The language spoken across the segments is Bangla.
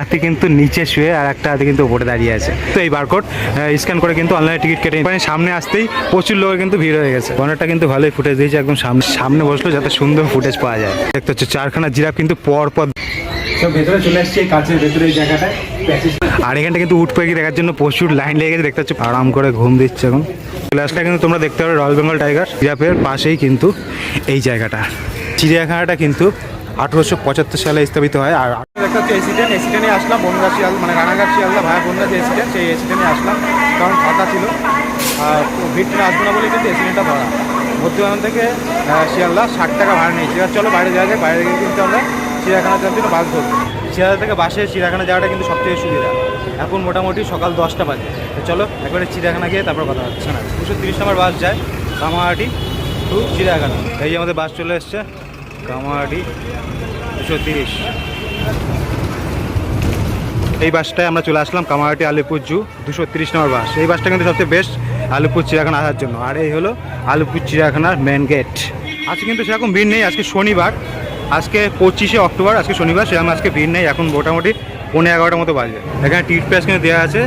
হাতি কিন্তু নিচে শুয়ে আর একটা হাতে কিন্তু উপরে দাঁড়িয়ে আছে। তো এই বারকোড স্ক্যান করে কিন্তু অনলাইনে টিকিট কেটে মানে সামনে আসতেই প্রচুর লোকের কিন্তু ভিড় হয়ে গেছে। অনেকটা কিন্তু ভালোই ফুটেজ দিয়েছে, একদম সামনে সামনে বসল যাতে সুন্দর ফুটেজ পাওয়া যায়। দেখতে হচ্ছে চারখানা জিরাফ কিন্তু পর পর ভেতরে চলে আসছে আর এখানটা কিন্তু উঠ পাখি দেখার জন্য প্রচুর লাইন লেগে গেছে। দেখতে হচ্ছে আরাম করে ঘুম দিচ্ছে এখন। ক্লাসটা কিন্তু তোমরা দেখতে পারো রয়্যাল বেঙ্গল টাইগার জিরাফের পাশেই কিন্তু এই জায়গাটা। চিড়িয়াখানাটা কিন্তু আঠেরোশো পঁচাত্তর সালে স্থাপিত হয়, আর একটা হচ্ছে এসিডেন্ট এসিডেন্টে আসলাম বনগা শিয়াল মানে রানাঘাট শিয়ালদা ভায়া বনগা যে এসিডেন্ট সেই এসিডেন্টে আসলাম, কারণ ফাঁকা ছিল। আর ভিড়টা আসব না বলে কিন্তু এসিডেন্টটা ধরা। মধ্যবাগান থেকে শিয়ালদা ষাট টাকা ভাড়া নিয়েছি। এবার চলো বাইরে যাওয়া যায় বাইরে গিয়ে কিন্তু আমরা চিড়িয়াখানা যাওয়ার জন্য বাস ধরবো। শিয়ালদা থেকে বাসে চিড়িয়াখানা যাওয়াটা কিন্তু সবথেকে সুবিধা। এখন মোটামুটি সকাল দশটা বাজে। চলো, একবারে চিড়িয়াখানা গিয়ে তারপর কথা হচ্ছে না দুশো তিরিশ নম্বর বাস যায়, কামাহাটি টু চিড়িয়াখানা। এই আমাদের বাস চলে এসছে। কামাহাটি দুশো তিরিশ। এই বাসটায় আমরা চলে আসলাম কামারহাটি আলিপুর জু, দুশো তিরিশ নম্বর বাস। এই বাসটা কিন্তু সবচেয়ে বেস্ট আলিপুর চিড়িয়াখানা আসার জন্য। আর এই হলো আলিপুর চিড়িয়াখানার মেন গেট আজকে কিন্তু সেরকম ভিড় নেই, আজকে শনিবার। আজকে পঁচিশে অক্টোবর, আজকে শনিবার, সেরকম আজকে ভিড় নেই। এখন মোটামুটি পনেরো এগারোটার মতো বাজে এখানে টিকিট প্রাইস কিন্তু দেওয়া আছে।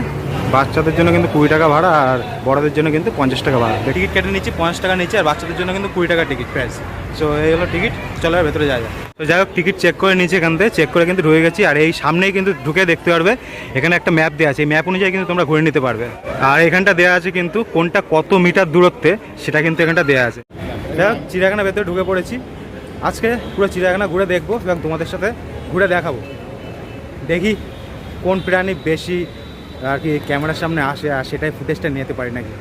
বাচ্চাদের জন্য কিন্তু কুড়ি টাকা ভাড়া আর বড়দের জন্য কিন্তু পঞ্চাশ টাকা ভাড়া। টিকিট কেটে নিচ্ছি পঞ্চাশ টাকা নিচ্ছি আর বাচ্চাদের জন্য কিন্তু কুড়ি টাকা টিকিট প্রাইস সো এই হলো টিকিট চলো আর ভেতরে যাওয়া যায় তো যাই হোক টিকিট চেক করে নিয়েছি এখান থেকে চেক করে কিন্তু ঢুকে গেছি আর এই সামনেই কিন্তু ঢুকে দেখতে পারবে এখানে একটা ম্যাপ দেওয়া আছে এই ম্যাপ অনুযায়ী কিন্তু তোমরা ঘুরে নিতে পারবে। আর এখানটা দেওয়া আছে কিন্তু কোনটা কত মিটার দূরত্বে সেটা কিন্তু এখানটা দেওয়া আছে। যাই হোক চিড়িয়াখানা ভেতরে ঢুকে পড়েছি। আজকে পুরো চিড়িয়াখানা ঘুরে দেখব এবং তোমাদের সাথে ঘুরে দেখাবো। দেখি কোন প্রাণী বেশি আর কি ক্যামেরার সামনে আসে আর সেটাই ফুটেজটা নিতে পারি নাকি।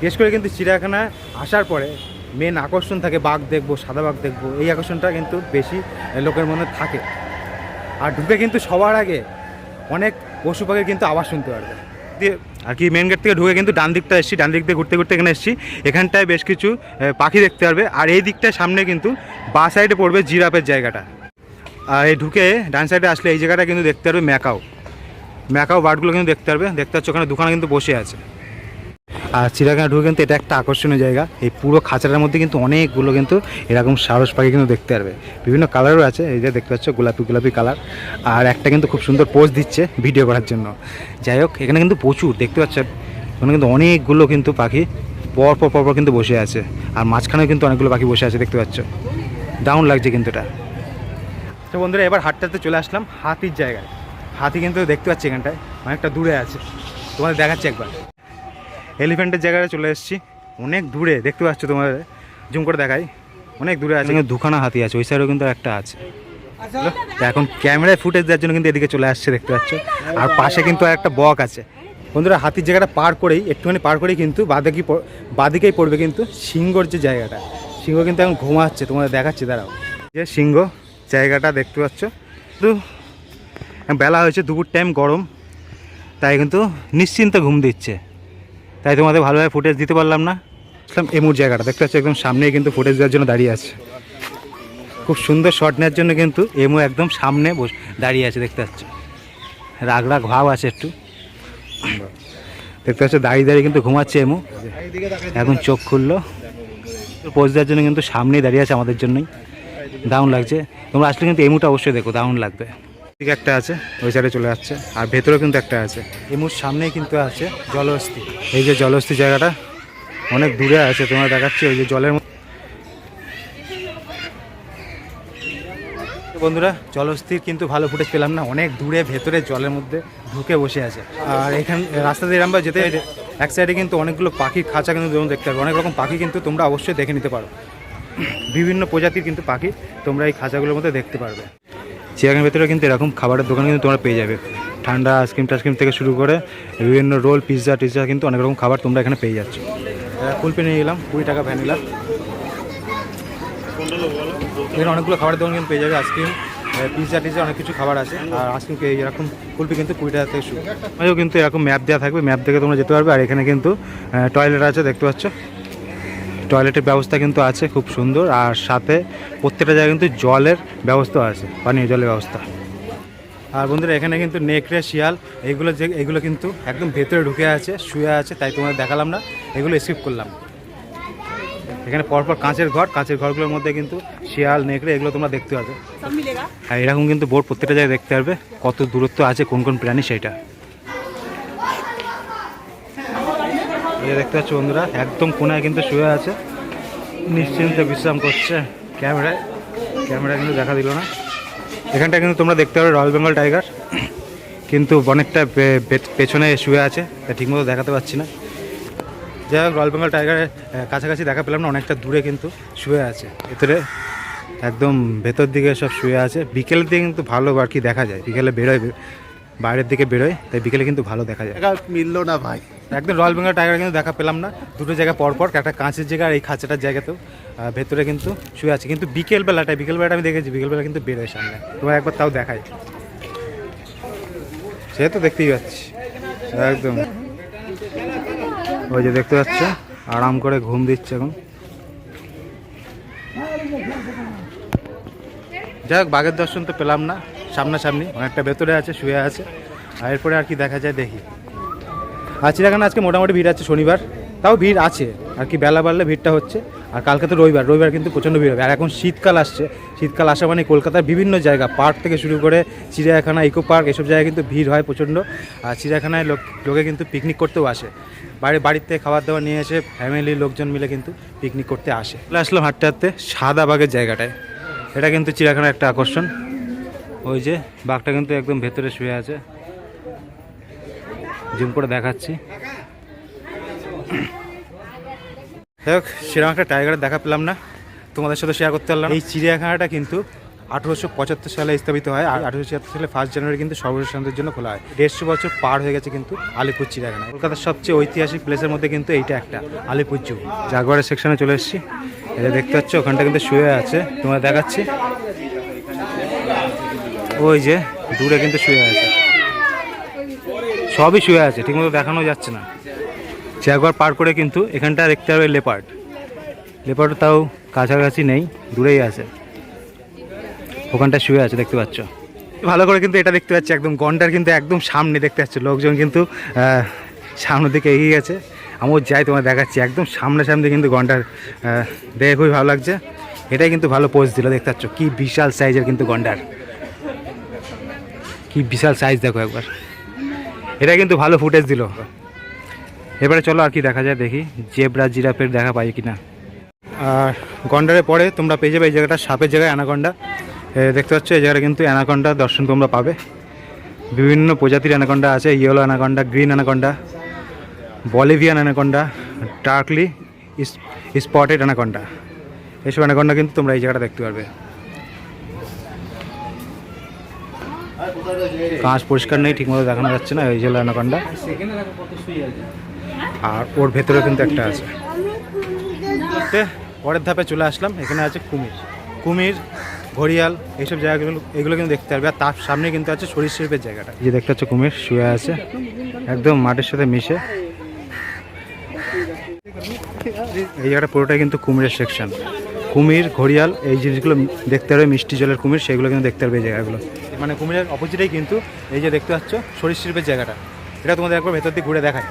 বিশেষ করে কিন্তু চিড়িয়াখানায় আসার পরে মেন আকর্ষণ থাকে বাঘ দেখব, সাদা বাঘ দেখব, এই আকর্ষণটা কিন্তু বেশি লোকের মধ্যে থাকে। আর ঢুকে কিন্তু সবার আগে অনেক পশু পাখির কিন্তু আওয়াজ শুনতে পারবে। দিয়ে আর কি মেন গেট থেকে ঢুকে কিন্তু ডান দিকটা এসেছি, ডান দিক দিয়ে ঘুরতে ঘুরতে এখানে এসেছি। এখানটায় বেশ কিছু পাখি দেখতে পারবে। আর এই দিকটায় সামনে কিন্তু বা সাইডে পড়বে জিরাফের জায়গাটা। আর এই ঢুকে ডান সাইডে আসলে এই জায়গাটা কিন্তু দেখতে পারবে ম্যাকাও। ম্যাকাও বার্ডগুলো কিন্তু দেখতে পারবে। দেখতে পাচ্ছ ওখানে দোকানে কিন্তু বসে আছে। আর চিড়িয়াখানা ঢুকে কিন্তু এটা একটা আকর্ষণীয় জায়গা। এই পুরো খাঁচাটার মধ্যে কিন্তু অনেকগুলো কিন্তু এরকম সারস পাখি কিন্তু দেখতে পারবে। বিভিন্ন কালারও আছে। এই যে দেখতে পাচ্ছ গোলাপি গোলাপি কালার আর একটা কিন্তু খুব সুন্দর পোজ দিচ্ছে ভিডিও করার জন্য। যাই হোক, এখানে কিন্তু প্রচুর দেখতে পাচ্ছেন এখানে কিন্তু অনেকগুলো কিন্তু পাখি পর পর পর কিন্তু বসে আছে। আর মাঝখানেও কিন্তু অনেকগুলো পাখি বসে আছে দেখতে পাচ্ছ? দারুণ লাগছে কিন্তু এটা। তো বন্ধুরা, এবার হাটটাতে চলে আসলাম হাতির জায়গায়। হাতি কিন্তু দেখতে পাচ্ছি এখানটায় অনেকটা দূরে আছে। তোমাদের দেখাচ্ছি একবার। এলিফ্যান্টের জায়গায় চলে এসেছি। অনেক দূরে দেখতে পাচ্ছ তোমাদের? জুম করে দেখাই। অনেক দূরে আছে। কিন্তু দুখানা হাতি আছে ওই সাইডেও কিন্তু একটা আছে। এখন ক্যামেরায় ফুটেজ দেওয়ার জন্য কিন্তু এদিকে চলে আসছে দেখতে পাচ্ছ? আর পাশে কিন্তু একটা বক আছে। বন্ধুরা হাতির জায়গাটা পার করেই একটুখানি পার করেই কিন্তু বাদিকে বাদিকেই পড়বে কিন্তু সিংহর যে জায়গাটা। সিংহ কিন্তু এখন ঘুমাচ্ছে তোমাদের দেখাচ্ছি দাঁড়াও। যে সিংহ জায়গাটা দেখতে পাচ্ছ তো বেলা হয়েছে, দুপুর টাইম গরম, তাই কিন্তু নিশ্চিন্তে ঘুম দিচ্ছে। তাই তোমাদের ভালোভাবে ফুটেজ দিতে পারলাম না। আসলাম এমুর জায়গাটা দেখতে পাচ্ছ, একদম সামনেই কিন্তু ফুটেজ দেওয়ার জন্য দাঁড়িয়ে আছে। খুব সুন্দর শট নেওয়ার জন্য কিন্তু এমু একদম সামনে বস- দাঁড়িয়ে আছে, দেখতে পাচ্ছ। রাগ রাগ ভাব আছে একটু। দেখতে পাচ্ছ, দাঁড়িয়ে দাঁড়িয়ে কিন্তু ঘুমাচ্ছে এমু এখন চোখ খুললো। পোজ দেওয়ার জন্য কিন্তু সামনেই দাঁড়িয়ে আছে আমাদের জন্যই। দারুণ লাগছে। তোমরা আসলে কিন্তু এমুটা অবশ্যই দেখো, দারুণ লাগবে। ঠিক একটা আছে, ওই সাইডে চলে যাচ্ছে। আর ভেতরেও কিন্তু একটা আছে। এমুর সামনেই কিন্তু আছে জলহস্তি। এই যে জলহস্তি জায়গাটা, অনেক দূরে আছে, তোমরা দেখাচ্ছি, ওই যে জলের বন্ধুরা জলস্থির কিন্তু ভালো ফুটেজ পেলাম না, অনেক দূরে, ভেতরে জলের মধ্যে ঢুকে বসে আছে। আর এখান, রাস্তা দিয়ে আমরা যেতে এক সাইডে কিন্তু অনেকগুলো পাখির খাঁচা কিন্তু তোমরা দেখতে পারবে। অনেক রকম পাখি কিন্তু তোমরা অবশ্যই দেখে নিতে পারো। বিভিন্ন প্রজাতির কিন্তু পাখি তোমরা এই খাঁচাগুলোর মধ্যে দেখতে পারবে। চিড়িয়াখানার ভেতরে কিন্তু এরকম খাবারের দোকান কিন্তু তোমরা পেয়ে যাবে। ঠান্ডা, আইসক্রিম টাইসক্রিম থেকে শুরু করে বিভিন্ন রোল, পিৎজা, টিৎজা কিন্তু অনেক রকম খাবার তোমরা এখানে পেয়ে যাচ্ছ। কুলপি নিয়ে গেলাম, কুড়ি টাকা ভ্যানিলা। এখানে অনেকগুলো খাবারের দোকান কিন্তু পেয়ে যাবে, আইসক্রিম পিৎজা, টিৎজা অনেক কিছু খাবার আছে। আর আইসক্রিম এরকম কুলপি কিন্তু কুড়ি টাকা থেকে শুরু। কিন্তু এরকম ম্যাপ দেওয়া থাকবে, ম্যাপ দেখে তোমরা যেতে পারবে। আর এখানে কিন্তু টয়লেট আছে, দেখতে পাচ্ছ। টয়লেটের ব্যবস্থা কিন্তু আছে খুব সুন্দর। আর সাথে প্রত্যেকটা জায়গায় কিন্তু জলের ব্যবস্থা আছে পানীয় জলের ব্যবস্থা। আর বন্ধুরা এখানে কিন্তু নেকড়ে শিয়াল এগুলো যে এগুলো কিন্তু একদম ভেতরে ঢুকে আছে শুয়ে আছে তাই তোমাদের দেখালাম না এগুলো স্কিপ করলাম। এখানে পরপর কাঁচের ঘর কাঁচের ঘরগুলোর মধ্যে কিন্তু শিয়াল নেকড়ে এগুলো তোমরা দেখতে পাবে। হ্যাঁ এরকম কিন্তু বোর্ড প্রত্যেকটা জায়গায় দেখতে পারবে কত দূরত্ব আছে কোন কোন প্রাণী সেটা। এই দেখতে পাচ্ছ বন্ধুরা, একদম কোনায় কিন্তু শুয়ে আছে। নিশ্চিন্তে বিশ্রাম করছে। ক্যামেরায় ক্যামেরা কিন্তু দেখা দিল না। এখানটা কিন্তু তোমরা দেখতে পাবে রয়্যাল বেঙ্গল টাইগার কিন্তু অনেকটা পেছনে শুয়ে আছে, তা ঠিকমতো দেখাতে পাচ্ছি না। যাই হোক রয়্যাল বেঙ্গল টাইগারের কাছাকাছি দেখা পেলাম না, অনেকটা দূরে কিন্তু শুয়ে আছে। ভেতরে একদম ভেতর দিকে সব শুয়ে আছে। বিকেলের দিকে কিন্তু ভালো আর কি দেখা যায়। বিকেলে বেরোয় বাইরের দিকে বেরোয় তাই বিকেলে কিন্তু ভালো দেখা যায়। মিললো না ভাই। একদম রয়্যাল বেঙ্গল টাইগার কিন্তু দেখা পেলাম না। দুটো জায়গা পরপর একটা কাঁচের জায়গা আর এই খাঁচাটার জায়গাতেও ভেতরে কিন্তু শুয়ে আছে। কিন্তু বিকেল বেলাটায় আমি দেখেছি বিকেলবেলা কিন্তু বেরোয় সামনে। তোমার একবার তাও দেখাই। সে তো দেখতেই পাচ্ছি। একদম। ওই যে দেখতে পাচ্ছ আরাম করে ঘুম দিচ্ছে এখন। যাই হোক বাঘের দর্শন তো পেলাম না। সামনাসামনি, অনেকটা ভেতরে আছে, শুয়ে আছে। আর এরপরে আর কি দেখা যায়, দেখি। আর চিড়িয়াখানা আজকে মোটামুটি ভিড় আছে শনিবার। তাও ভিড় আছে, আর কি বেলা বাড়লে ভিড়টা হচ্ছে। আর কালকে তো রবিবার রবিবার কিন্তু প্রচণ্ড ভিড় হবে। আর এখন শীতকাল আসছে। শীতকাল আসা মানে কলকাতার বিভিন্ন জায়গা, পার্ক থেকে শুরু করে চিড়িয়াখানা, ইকো পার্ক, এসব জায়গায় কিন্তু ভিড় হয় প্রচণ্ড। আর চিড়িয়াখানায় লোক, লোকে কিন্তু পিকনিক করতেও আসে। বাড়ি থেকে খাবার দাবার নিয়ে এসে ফ্যামিলির লোকজন মিলে কিন্তু পিকনিক করতে আসে। আসলাম হাঁটতে হাঁটতে সাদা বাগের জায়গাটায়। এটা কিন্তু চিড়িয়াখানার একটা আকর্ষণ। ওই যে বাঘটা কিন্তু একদম ভেতরে শুয়ে আছে। জুম করে দেখাচ্ছি। যাই হোক, সেরকম একটা টাইগার দেখা পেলাম না। তোমাদের সাথে শেয়ার করতে পারলাম এই চিড়িয়াখানাটা কিন্তু আঠেরোশো পঁচাত্তর সালে স্থাপিত হয় আর আঠেরোশো ছিয়াত্তর সালে ফার্স্ট জানুয়ারি কিন্তু সর্বসাধারণের জন্য খোলা হয়। দেড়শো বছর পার হয়ে গেছে কিন্তু আলিপুর চিড়িয়াখানা। কলকাতার সবচেয়ে ঐতিহাসিক প্লেসের মধ্যে কিন্তু এইটা একটা, আলিপুর জু। জাগুয়ারের সেকশনে চলে এসেছি। এটা দেখতে পাচ্ছ, ওখানটা কিন্তু শুয়ে আছে। তোমার দেখাচ্ছি। ওই যে দূরে কিন্তু শুয়ে আছে। সবই শুয়ে আছে, ঠিকমতো দেখানো যাচ্ছে না। জাগুয়ার পার করে কিন্তু এখানটা দেখতে হবে লেপার্ড। লেপার্ড তাও কাছাকাছি নেই, দূরেই আছে। ওখানটা শুয়ে আছে, দেখতে পাচ্ছ। ভালো করে কিন্তু এটা দেখতে পাচ্ছি, একদম গন্ডার কিন্তু একদম সামনে দেখতে পাচ্ছ। লোকজন কিন্তু সামনের দিকে এগিয়ে গেছে। আমিও যাই তোমার দেখাচ্ছি, একদম সামনে সামনে কিন্তু গন্ডার দেখে খুবই ভালো লাগছে। এটাই কিন্তু ভালো পোজ দিল, দেখতে পাচ্ছ। কি বিশাল সাইজের কিন্তু গন্ডার কি বিশাল সাইজ দেখো একবার। এটা কিন্তু ভালো ফুটেজ দিল। এবারে চলো আর কি দেখা যায়, দেখি জেব্রা জিরাফের দেখা পাই কিনা। আর গন্ডারের পরে তোমরা পেয়ে যাবে এই জায়গাটা, সাপের জায়গায় অ্যানাকন্ডা। দেখতে পাচ্ছ এই জায়গাটা কিন্তু অ্যানাকন্ডা, দর্শন তোমরা পাবে। বিভিন্ন প্রজাতির অ্যানাকন্ডা আছে yellow anaconda green anaconda Bolivian anaconda darkly spotted anaconda. এইসব অ্যানাকন্ডা কিন্তু তোমরা এই জায়গাটা দেখতে পারবে। কাঁচ পরিষ্কার নেই, ঠিকমতো দেখানো যাচ্ছে না, এই যে অ্যানাকন্ডা আর ওর ভেতরে কিন্তু একটা আছে। পরের ধাপে চলে আসলাম, এখানে আছে কুমির। কুমির, ঘড়িয়াল, এইসব জায়গাগুলো, এগুলো কিন্তু দেখতে পারবে। আর তার সামনে কিন্তু আছে সরীসৃপের জায়গাটা। যে দেখতে পাচ্ছ কুমির, শুয়ে আছে। একদম মাটির সাথে মিশে। এই জায়গাটা পুরোটাই কিন্তু কুমিরের সেকশন কুমির ঘড়িয়াল এই জিনিসগুলো দেখতে পারবে মিষ্টি জলের কুমির সেগুলো কিন্তু দেখতে পারবে এই জায়গাগুলো। মানে কুমিরের অপোজিটেই কিন্তু এই যে দেখতে পাচ্ছ সরীসৃপের জায়গাটা। এটা তোমাদের একবার ভেতর দিয়ে ঘুরে দেখায়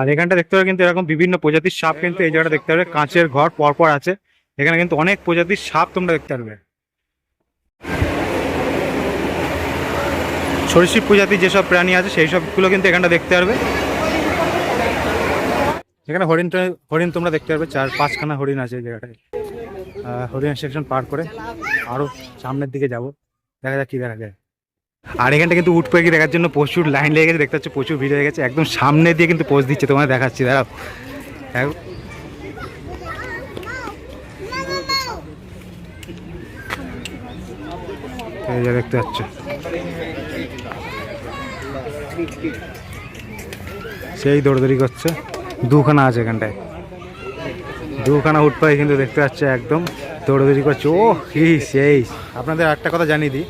আর এখানটা দেখতে পাবে কিন্তু এরকম বিভিন্ন প্রজাতির সাপ কিন্তু এই জায়গাটা দেখতে পারবে কাঁচের ঘর পরপর আছে। এখানে কিন্তু অনেক প্রজাতির সাপ তোমরা দেখতে পারবে। সরীসৃপ প্রজাতির যেসব প্রাণী আছে সেই সবগুলো কিন্তু এখানটা দেখতে পারবে। এখানে হরিণ হরিণ তোমরা দেখতে পারবে চার পাঁচখানা হরিণ আছে এই জায়গাটায়। হরিণ সেকশন পার করে আরও সামনের দিকে যাব। দেখা যাক কি দেখা যায়। আর এখানটা কিন্তু উঠ পাখি দেখার জন্য প্রচুর লাইন লেগে গেছে, দেখতে পাচ্ছ প্রচুর ভিড় হয়ে গেছে। একদম সামনে দিয়ে কিন্তু পোজ দিচ্ছে তোমার দেখাচ্ছি, দাঁড়াও। দেখতে পাচ্ছ। সেই দৌড়দৌড়ি করছে। দুখানা আছে এখানটায়। দুখানা উঠ পাখি কিন্তু দেখতে পাচ্ছে একদম দৌড়দৌড়ি করছে। ও কি সেই। আপনাদের একটা কথা জানিয়ে দিই।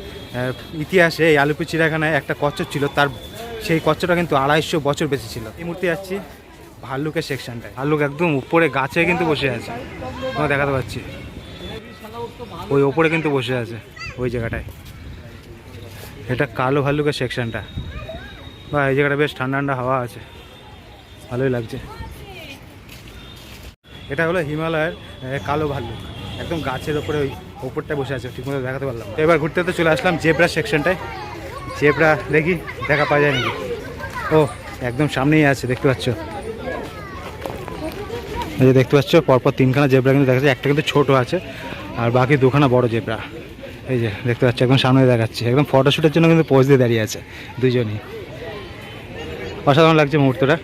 ইতিহাসে এই আলিপুর চিড়িয়াখানায় একটা কচ্ছপ ছিল, তার সেই কচ্ছপটা কিন্তু আড়াইশো বছর বেঁচে ছিল। এই মুহূর্তে যাচ্ছি ভাল্লুকের সেকশনটায়। ভাল্লুক একদম উপরে গাছে কিন্তু বসে আছে। তোমার দেখাতে পাচ্ছি। ওই ওপরে কিন্তু বসে আছে, ওই জায়গাটায়। এটা কালো ভাল্লুকের সেকশনটা। বা, এই জায়গাটা বেশ ঠান্ডা ঠান্ডা হাওয়া আছে। ভালোই লাগছে। এটা হলো হিমালয়ের কালো ভাল্লুক। একদম গাছের ওপরে ওই ওপরটায় বসে আছে ঠিকমতো দেখাতে পারলাম এবার ঘুরতে তো চলে আসলাম জেব্রা সেকশনটায়। জেব্রা দেখি, দেখা পাওয়া যায় নাকি? ও, একদম সামনেই আছে, দেখতে পাচ্ছ। এই যে দেখতে পাচ্ছ, পরপর তিনখানা জেব্রা কিন্তু দেখা যাচ্ছে একটা কিন্তু ছোট আছে, আর বাকি দুখানা বড় জেব্রা। এই যে দেখতে পাচ্ছ, একদম সামনে দেখাচ্ছে। একদম ফটোশ্যুটের জন্য কিন্তু পোজ দিয়ে দাঁড়িয়ে আছে, দুজনই। অসাধারণ লাগছে মুহূর্তটা।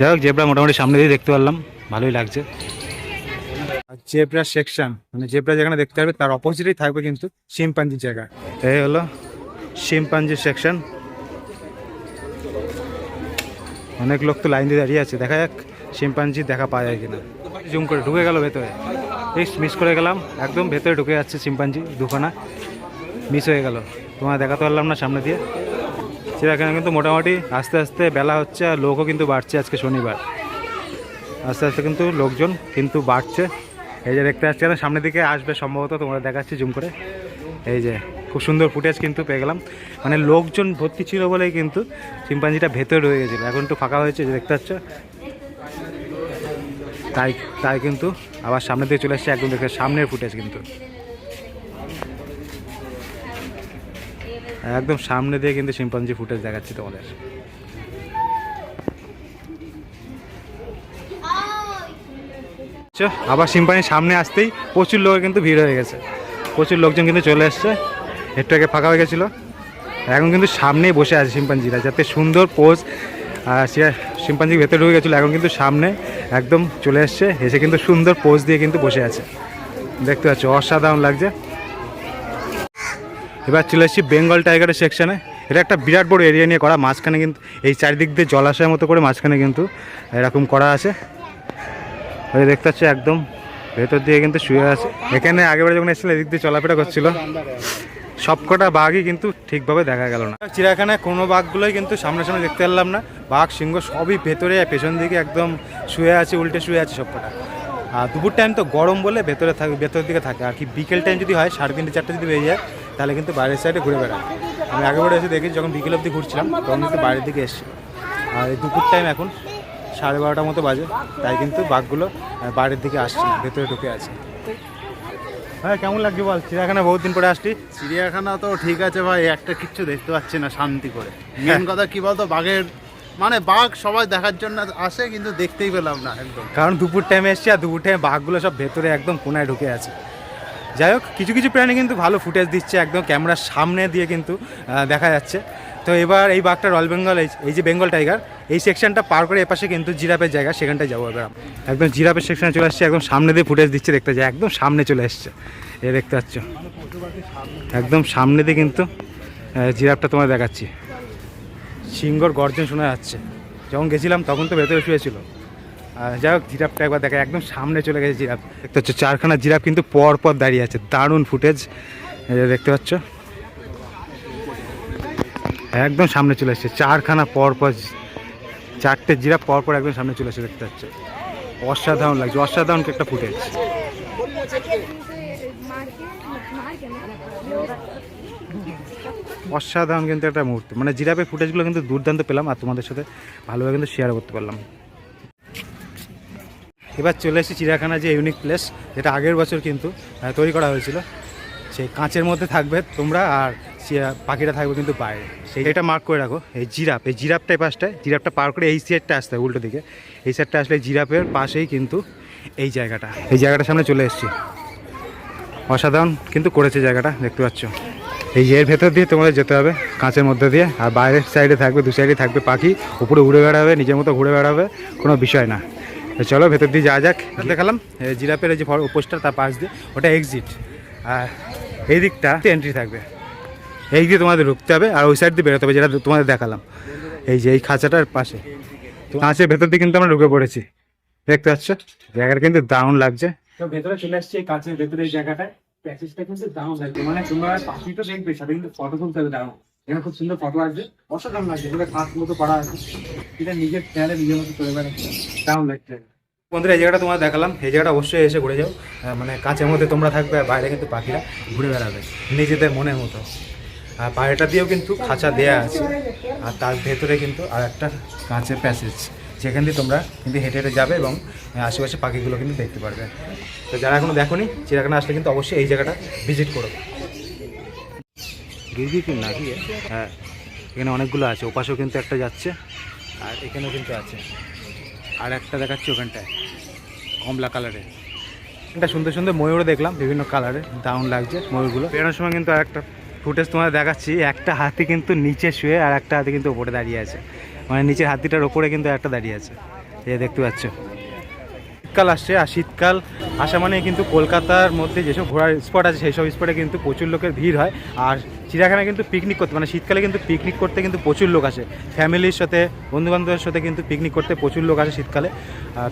যাই হোক জেব্রা মোটামুটি সামনে দিয়ে দেখতে পারলাম ভালোই লাগছে। জেব্রা সেকশন মানে জেব্রা যেখানে দেখতে পারবে তার অপোজিটেই থাকবে কিন্তু শিমপাঞ্জির জায়গা। এই হলো শিমপাঞ্জি সেকশন অনেক লোক তো লাইন দিয়ে দাঁড়িয়ে আছে দেখা যাক শিম্পাঞ্জি দেখা পাওয়া যায় কিনা। জুম করে ঢুকে গেল ভেতরে। এই মিস করে গেলাম একদম ভেতরে ঢুকে যাচ্ছে শিম্পাঞ্জি দুখানা। মিস হয়ে গেল। তোমার দেখাতে পারলাম না সামনে দিয়ে। সেখানে কিন্তু মোটামুটি আস্তে আস্তে বেলা হচ্ছে আর লোকও কিন্তু বাড়ছে আজকে শনিবার। আস্তে আস্তে কিন্তু লোকজন কিন্তু বাড়ছে। এই যে দেখতে পাচ্ছি সামনের দিকে আসবে সম্ভবত তোমরা দেখাচ্ছি জুম করে। এই যে খুব সুন্দর ফুটেজ কিন্তু পেয়ে গেলাম। মানে লোকজন ভর্তি ছিল বলেই কিন্তু চিম্পাঞ্জিটা ভেতরে রয়ে গেছিল। এখন একটু ফাঁকা হয়েছে, যে দেখতে পাচ্ছ। তাই তাই কিন্তু আবার সামনে দিয়ে চলে এসছে একদম দেখতে সামনের ফুটেজ কিন্তু। একদম সামনে দিয়ে কিন্তু শিম্পাঞ্জি ফুটেজ দেখাচ্ছি তোমাদের। আবার শিম্পাঞ্জির সামনে আসতেই প্রচুর লোকের কিন্তু ভিড় হয়ে গেছে। প্রচুর লোকজন কিন্তু চলে এসছে। একটু আগে ফাঁকা হয়ে গেছিল। এখন কিন্তু সামনেই বসে আছে শিম্পাঞ্জিরা, যাতে সুন্দর পোজ সে শিম্পাঞ্জি ভেতরে ঢুকে গেছিল, এখন কিন্তু সামনে একদম চলে এসছে। এসে কিন্তু সুন্দর পোজ দিয়ে কিন্তু বসে আছে। দেখতে পাচ্ছ, অসাধারণ লাগছে। এবার চলে এসেছি বেঙ্গল টাইগারের সেকশানে এটা একটা বিরাট বড় এরিয়া নিয়ে করা, মাঝখানে কিন্তু এই চারিদিক দিয়ে জলাশয়ের মতো করে মাঝখানে কিন্তু এরকম করা আছে। ওই দেখতে পাচ্ছি একদম ভেতর দিয়ে কিন্তু শুয়ে আছে। এখানে আগেবারে যখন এসেছিল এদিক দিয়ে চলাফেরা করছিল। সবকটা বাঘই কিন্তু ঠিকভাবে দেখা গেল না। চিড়িয়াখানায় কোনো বাঘগুলোই কিন্তু সামনাসামনি দেখতে পারলাম না। বাঘ, সিংহ সবই ভেতরে, পেছন দিকে একদম শুয়ে আছে, উল্টে শুয়ে আছে সবকটা আর দুপুর টাইম তো গরম বলে ভেতরে থাকে, ভেতরের দিকে থাকে। আর কি বিকেল টাইম যদি হয়, সাড়ে তিনটে, চারটে যদি বেরিয়ে যায় তাহলে কিন্তু বাইরের সাইডে ঘুরে বেড়ায় আমি আগেবারে এসে দেখেছি যখন বিকেল অবধি ঘুরছিলাম তখন কিন্তু বাইরের দিকে এসেছি। আর এই দুপুর টাইম এখন সাড়ে বারোটার মতো বাজে তাই কিন্তু বাঘগুলো বাইরের দিকে আসছে না, ভেতরে ঢুকে আছে। হ্যাঁ কেমন লাগছে বল? চিড়িয়াখানা বহুত দিন পরে আসছি চিড়িয়াখানা তো ঠিক আছে ভাই একটা কিচ্ছু দেখতে পাচ্ছি না শান্তি করে। মেন কথা কি বলতো বাঘের মানে বাঘ সবাই দেখার জন্য আসে কিন্তু দেখতেই পেলাম না একদম। কারণ দুপুর টাইমে এসছি আর দুপুর টাইমে বাঘগুলো সব ভেতরে একদম কোনায় ঢুকে আছে। যাই হোক কিছু কিছু প্রাণী কিন্তু ভালো ফুটেজ দিচ্ছে একদম ক্যামেরার সামনে দিয়ে কিন্তু দেখা যাচ্ছে। তো এবার এই বাঘটা রয়্যাল বেঙ্গল এই- যে বেঙ্গল টাইগার এই সেকশনটা পার করে এপাশে কিন্তু জিরাপের জায়গা সেখানটায় যাব এবার। একদম জিরাপের সেকশনে চলে আসছে একদম সামনে দিয়ে ফুটেজ দিচ্ছে দেখতে যায় একদম সামনে চলে এসছে। এ দেখতে পাচ্ছ। একদম সামনে দিয়ে কিন্তু আহ, জিরাফটা তোমার দেখাচ্ছি। সিংহর গর্জন শোনা যাচ্ছে। যখন গেছিলাম তখন তো ভেতরে শুয়েছিল। যাই হোক, জিরাফটা একবার দেখা একদম সামনে চলে গেছে জিরাফ। দেখতে পাচ্ছ চারখানা জিরাফ কিন্তু পর পর দাঁড়িয়ে আছে। দারুণ ফুটেজ। দেখতে পাচ্ছ? একদম সামনে চলে এসছে চারখানা পর পর চারটে জিরাফ পর পর একদম সামনে চলে এসে দেখতে পাচ্ছ। অসাধারণ লাগছে। অসাধারণ একটা ফুটেজ। অসাধারণ কিন্তু একটা মুহূর্ত। মানে জিরাফের ফুটেজগুলো কিন্তু দুর্দান্ত পেলাম, আর তোমাদের সাথে ভালোভাবে কিন্তু শেয়ার করতে পারলাম। এবার চলে এসেছি চিড়িয়াখানা যে ইউনিক প্লেস যেটা আগের বছর কিন্তু তৈরি করা হয়েছিল। সেই কাঁচের মধ্যে থাকবে তোমরা আর পাখিটা থাকবে কিন্তু বাইরে। সেই এটা মার্ক করে রাখো, এই জিরাফ, এই জিরাফটাই পাশটায়, জিরাফটা পার করে এই সাইডটা আসতে হবে, উল্টো দিকে। এই সাইডটা আসলে জিরাফের পাশেই কিন্তু এই জায়গাটা। এই জায়গাটার সামনে চলে এসেছি। অসাধারণ কিন্তু করেছে জায়গাটা, দেখতে পাচ্ছ। এই এর ভেতর দিয়ে তোমাদের যেতে হবে, কাঁচের মধ্যে দিয়ে। আর বাইরের সাইডে থাকবে, দু সাইডে থাকবে পাখি, উপরে উড়ে বেড়াবে, নিজের মতো ঘুরে বেড়াবে, কোনো বিষয় না। চলো, ভেতর দিয়ে যাওয়া যাক। দেখালাম জিরাপের যে পোস্টার, তার পাশ দিয়ে। ওটা এক্সিট আর এই দিকটা এন্ট্রি থাকবে। এই দিয়ে তোমাদের ঢুকতে হবে, আর ওই সাইড দিয়ে বেরোতে হবে, যেটা তোমাদের দেখালাম। এই যে, এই খাঁচাটার পাশে। কাঁচের ভেতর দিয়ে কিন্তু আমরা ঢুকে পড়েছি। দেখতে পাচ্ছ? জায়গাটা কিন্তু দারুণ লাগছে। ভেতরে চলে আসছে এই কাঁচের ভেতরে এই জায়গাটায়। প্যাসেজটা কিন্তু দারুণ লাগছে। মানে তোমরা পাখি তো দেখবে, সাথে কিন্তু ফটো তুলতে হবে দারুণ। এখানে খুব সুন্দর ফটো আসবে। অসাধারণ লাগছে এগুলো কাঁচ মতো করা আছে। এটা নিজের খেয়ালে নিজের মতো চলে বেড়াচ্ছে দারুণ লাগছে। বন্ধুরা, এই জায়গাটা তোমার দেখালাম। এই জায়গাটা অবশ্যই এসে ঘুরে যাও। মানে কাঁচের মধ্যে তোমরা থাকবে, আর বাইরে কিন্তু পাখিরা ঘুরে বেড়াবে। নিজেদের মনের মতো। আর বাইরেটা দিয়েও কিন্তু খাঁচা দেয়া আছে। আর তার ভেতরে কিন্তু আর একটা কাঁচের প্যাসেজ যেখান দিয়ে তোমরা কিন্তু হেঁটে হেঁটে যাবে এবং আশেপাশে পাখিগুলো কিন্তু দেখতে পারবে। তো যারা এখনও দেখোনি, চিড়িয়াখানা আসলে কিন্তু অবশ্যই এই জায়গাটা ভিজিট করো। গিরগির নাকি হ্যাঁ এখানে অনেকগুলো আছে, ওপাশেও কিন্তু একটা যাচ্ছে, আর এখানেও কিন্তু আছে। আর একটা দেখাচ্ছি ওখানটায়, কমলা কালারের। এটা সুন্দর সুন্দর ময়ূরও দেখলাম, বিভিন্ন কালারের, দারুণ লাগছে ময়ূরগুলো। বেরোনোর সময় কিন্তু আর একটা ফুটেজ তোমাদের দেখাচ্ছি, একটা হাতি কিন্তু নিচে শুয়ে আর একটা হাতি কিন্তু ওপরে দাঁড়িয়ে আছে। মানে নিচের হাতিটার ওপরে কিন্তু একটা দাঁড়িয়ে আছে, এই দেখতে পাচ্ছ। শীতকাল আসছে, আর শীতকাল আসা মানে কিন্তু কলকাতার মধ্যে যেসব ঘোরার স্পট আছে, সেই সব স্পটে কিন্তু প্রচুর লোকের ভিড় হয়। আর চিড়িয়াখানা কিন্তু পিকনিক করতে মানে শীতকালে কিন্তু পিকনিক করতে কিন্তু প্রচুর লোক আসে। ফ্যামিলির সাথে বন্ধুবান্ধবের সাথে কিন্তু পিকনিক করতে প্রচুর লোক আসে শীতকালে।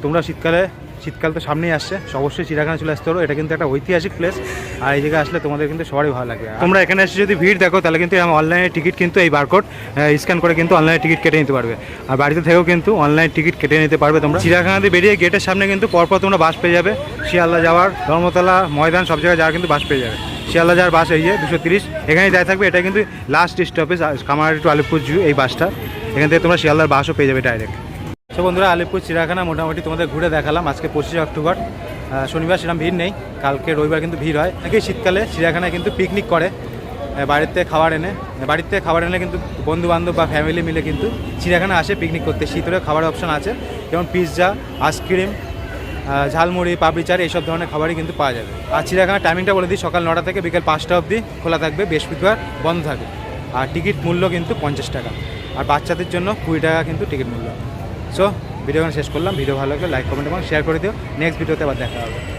তোমরা শীতকালে, শীতকাল তো সামনেই আসছে অবশ্যই চিড়িয়াখানা চলে আসতে পারো। এটা কিন্তু একটা ঐতিহাসিক প্লেস আর এই জায়গায় আসলে তোমাদের কিন্তু সবারই ভালো লাগবে। তোমরা এখানে এসে যদি ভিড় দেখো, তাহলে কিন্তু অনলাইনে টিকিট কিন্তু এই বারকোড স্ক্যান করে কিন্তু অনলাইনে টিকিট কেটে নিতে পারবে। আর বাড়িতে থেকেও কিন্তু অনলাইন টিকিট কেটে নিতে পারবে তোমরা। চিড়িয়াখানা দিয়ে বেরিয়ে গেটের সামনে কিন্তু পরপর তোমরা বাস পেয়ে যাবে। শিয়ালদা যাওয়ার ধর্মতলা, ময়দান, সব জায়গায় যাওয়ার কিন্তু বাস পেয়ে যাবে। শিয়ালদা যাওয়ার বাস এই যে, দুশো তিরিশ। এখানেই দাঁড়িয়ে থাকবে। এটা কিন্তু last stoppage Kamarhati to Alipore zoo এই বাসটা। এখান থেকে তোমরা শিয়ালদার বাসও পেয়ে যাবে ডাইরেক্ট তো বন্ধুরা, আলিপুর চিড়িয়াখানা মোটামুটি তোমাদের ঘুরে দেখালাম। আজকে পঁচিশে অক্টোবর। শনিবার সেরকম ভিড় নেই। কালকে রবিবার কিন্তু ভিড় হয়। নাকি শীতকালে চিড়িয়াখানায় কিন্তু পিকনিক করে। থেকে খাবার এনে থেকে খাবার এনে কিন্তু বন্ধু বান্ধব বা ফ্যামিলি মিলে কিন্তু চিড়িয়াখানা আসে পিকনিক করতে। শীতের খাবার অপশন আছে। যেমন pizza ice cream jhalmuri, papdi chaat, এইসব ধরনের খাবারই কিন্তু পাওয়া যাবে। আর চিড়িয়াখানার টাইমিংটা বলে দিই, সকাল নটা থেকে বিকেল পাঁচটা অবধি খোলা থাকবে, বৃহস্পতিবার বন্ধ থাকবে। আর টিকিট মূল্য কিন্তু পঞ্চাশ টাকা। আর বাচ্চাদের জন্য কুড়ি টাকা কিন্তু টিকিট মূল্য। সো ভিডিও শেষ করলাম। ভিডিও ভালো লাগলে লাইক কমেন্ট এবং শেয়ার করে দিও। নেক্সট ভিডিওতে আবার দেখা হবে।